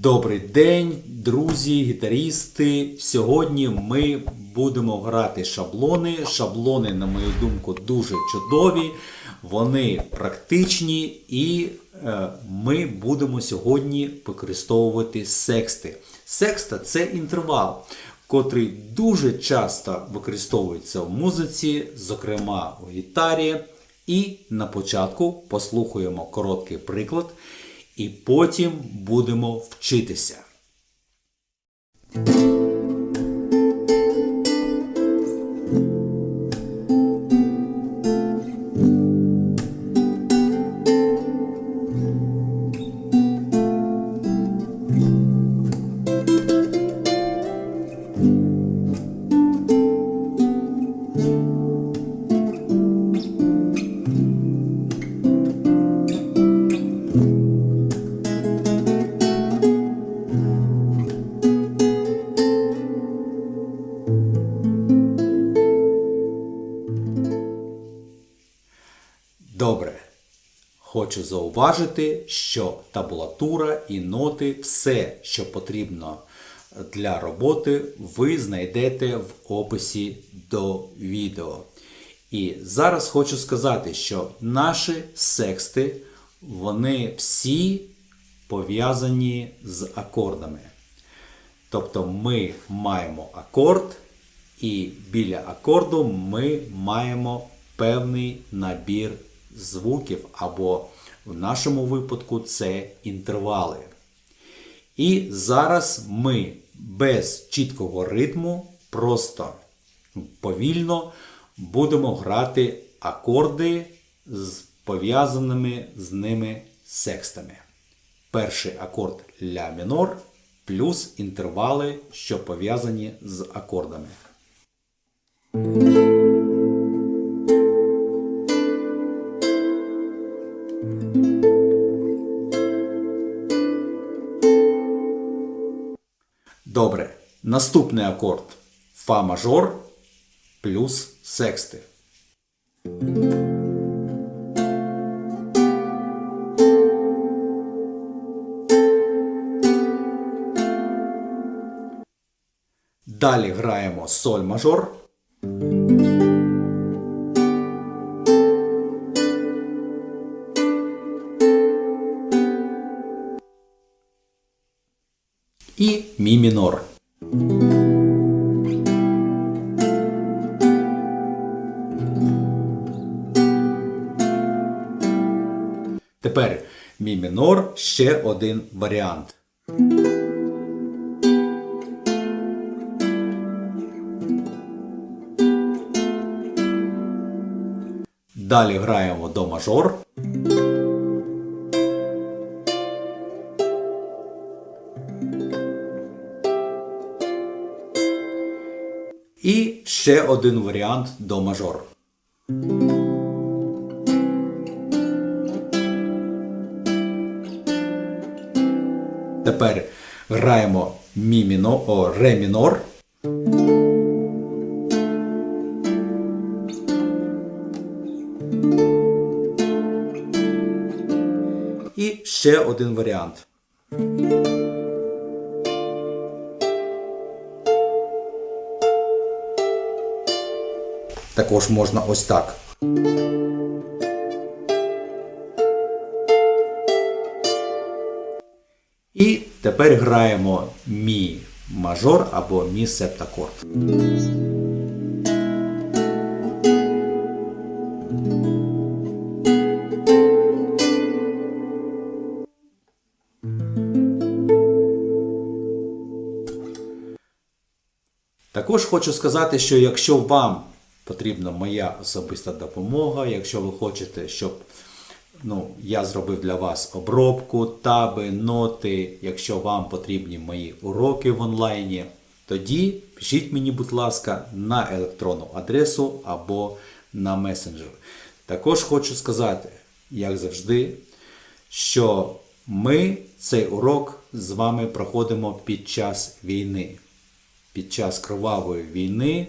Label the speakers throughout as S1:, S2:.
S1: Добрий день, друзі, гітарісти. Сьогодні ми будемо грати шаблони. Шаблони, на мою думку, дуже чудові, вони практичні і е, ми будемо сьогодні використовувати сексти. Секста це інтервал, котрий дуже часто використовується в музиці, зокрема у гітарі. І на початку послухаємо короткий приклад, і потім будемо вчитися. Добре. Хочу зауважити, що табулатура і ноти, все, що потрібно для роботи, ви знайдете в описі до відео. І зараз хочу сказати, що наші сексти, вони всі пов'язані з акордами. Тобто ми маємо акорд, і біля акорду ми маємо певний набір звуків, або в нашому випадку це інтервали. І зараз ми без чіткого ритму, просто повільно будемо грати акорди з пов'язаними з ними секстами. Перший акорд ля мінор плюс інтервали, що пов'язані з акордами. Добре. Наступний акорд Фа мажор плюс сексти. Далі граємо соль мажор. І мі мінор. Тепер мі мінор ще один варіант. Далі граємо до мажор. Ще один варіант до мажор. Тепер граємо мі міно, о, ре мінор. І ще один варіант. Також можна ось так. І тепер граємо мі мажор або мі септакорд. Також хочу сказати, що якщо вам потрібна моя особиста допомога, якщо ви хочете, щоб ну, я зробив для вас обробку, таби, ноти, якщо вам потрібні мої уроки в онлайні, тоді пишіть мені, будь ласка, на електронну адресу або на месенджер. Також хочу сказати, як завжди, що ми цей урок з вами проходимо під час війни під час кровавої війни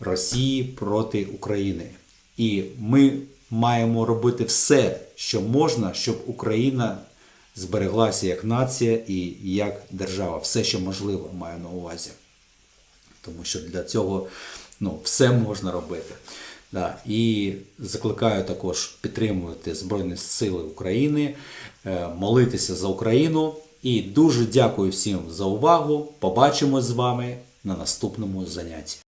S1: Росії проти України. І ми маємо робити все, що можна, щоб Україна збереглася як нація і як держава. Все, що можливо, маю на увазі. Тому що для цього ну, все можна робити. Да. І закликаю також підтримувати Збройні Сили України, е, молитися за Україну. І дуже дякую всім за увагу. Побачимось з вами на наступному занятті.